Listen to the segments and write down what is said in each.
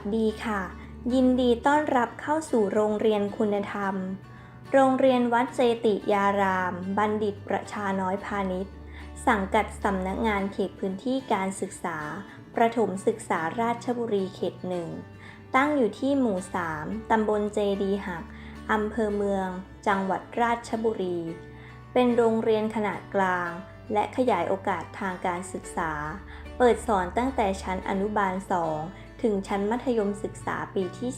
สวัสดีค่ะ ยินดีต้อนรับเข้าสู่โรงเรียนคุณธรรม โรงเรียนวัดเจติยาราม บัณฑิตประชาน้อยพาณิชย์ สังกัดสำนักงานเขตพื้นที่การศึกษา ประถมศึกษาราชบุรีเขตหนึ่ง ตั้งอยู่ที่หมู่ 3 ตำบลเจดีหัก อำเภอเมือง จังหวัดราชบุรี เป็นโรงเรียนขนาดกลาง และขยายโอกาสทางการศึกษา เปิดสอนตั้งแต่ชั้นอนุบาล 2 ถึงชั้นมัธยมศึกษาปีที่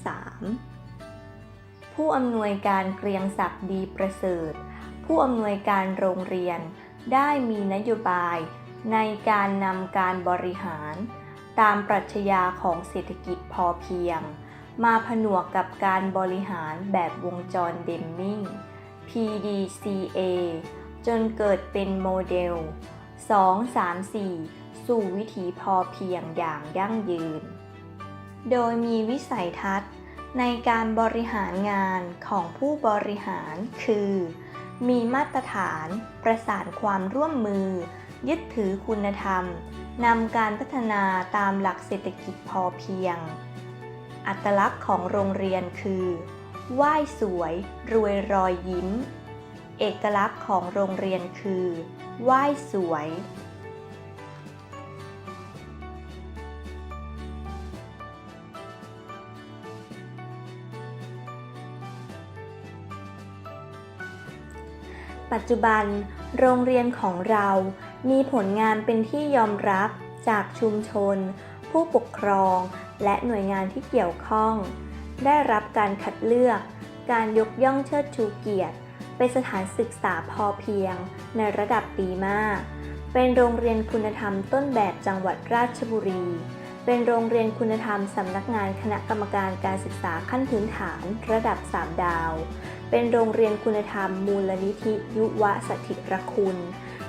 3 ผู้อำนวยการเกรียงศักดิ์ดีประเสริฐ ผู้อำนวยการโรงเรียน ได้มีนโยบาย ในการนำการบริหาร ตามปรัชญาของเศรษฐกิจพอเพียง มาผนวกกับการบริหารแบบวงจรเดมมิง PDCA จนเกิดเป็นโมเดล 2 3 4 สู่วิถีพอเพียงอย่างยั่งยืน โดยมีวิสัยทัศน์ในการบริหารงานของผู้บริหารคือ มีมาตรฐานประสานความร่วมมือ ยึดถือคุณธรรมนำการพัฒนาตามหลักเศรษฐกิจพอเพียง อัตลักษณ์ของโรงเรียนคือไหว้สวย รวยรอยยิ้ม เอกลักษณ์ของโรงเรียนคือไหว้สวย ปัจจุบัน โรงเรียนของเรามีผลงานเป็นที่ยอมรับจากชุมชน ผู้ปกครอง และหน่วยงานที่เกี่ยวข้อง ได้รับการคัดเลือก การยกย่องเชิดชูเกียรติ เป็นสถานศึกษาพอเพียง ในระดับดีมาก เป็นโรงเรียนคุณธรรมต้นแบบจังหวัดราชบุรี เป็นโรงเรียนคุณธรรมสำนักงานคณะกรรมการการศึกษาขั้นพื้นฐานระดับ 3 ดาว เป็นโรงเรียนคุณธรรมมูลนิธิยุวสถิตรคุณ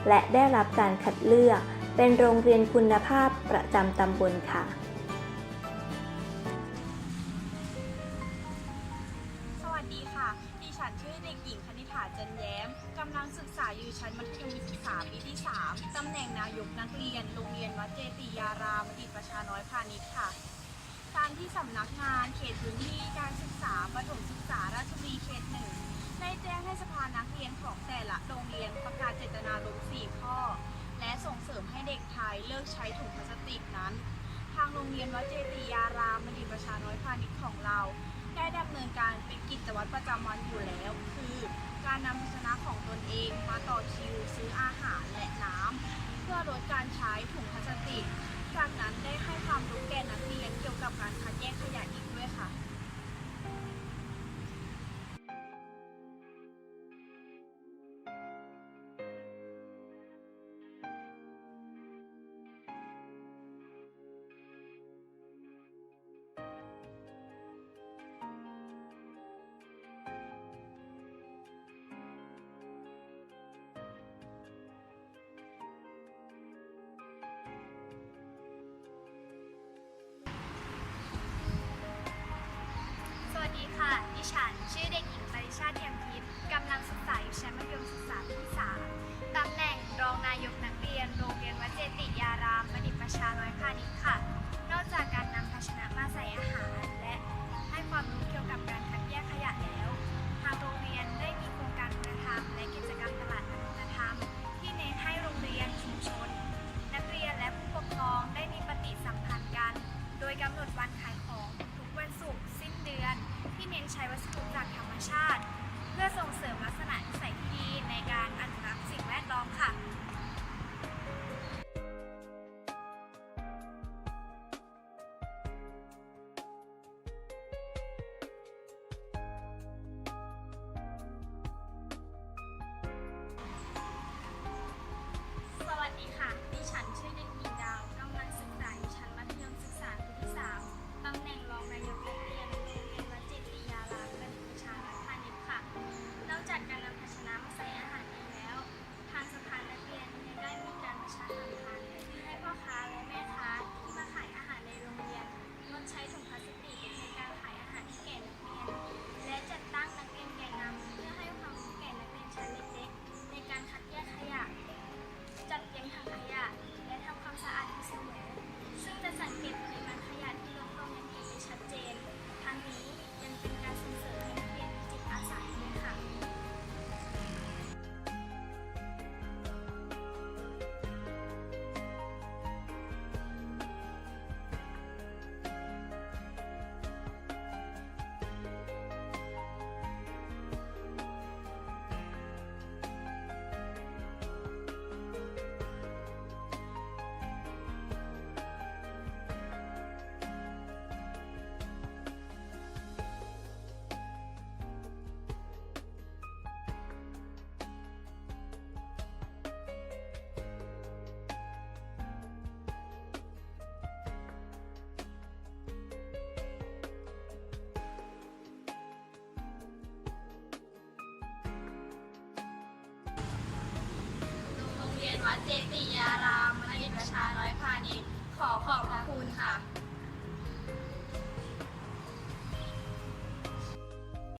และได้รับการคัดเลือก เป็นโรงเรียนคุณภาพประจำตำบลค่ะ ตำแหน่งนายกนักเรียน โรงเรียนวัดเจติยารามดิตประชาน้อยพาณิชย์ค่ะ การที่สำนักงานเขตพื้นที่การศึกษาประถมศึกษาราชบุรีเขตหนึ่งได้แจ้งให้สภานักเรียนของแต่ละโรงเรียนประกาศเจตนารมณ์4ข้อ และส่งเสริมให้เด็กไทยเลิกใช้ถุงพลาสติกนั้น ทางโรงเรียนวัดเจติยารามบัณฑิตประชาน้อยพาณิชย์ของเรา ได้ดำเนินการเป็นกิจวัตรประจำวันอยู่แล้ว คือ เองมาต่อคิวซื้ออาหารและน้ำเพื่อลดการใช้ถุงพลาสติก จากนั้นได้ให้ความรู้แก่นักเรียนเกี่ยวกับการคัดแยกขยะอีกด้วยค่ะ ค่ะ ดิฉัน ชื่อเด็กหญิงปริชาติเทียมทิพย์กำลังศึกษาอยู่ชั้นมัธยมศึกษาปีที่3ตำแหน่งรองนายกนักเรียน โรงเรียนวัดเจติยาราม วัดเจติยารามมหิดประชาน้อยพาณิชย์ขอขอบพระคุณค่ะ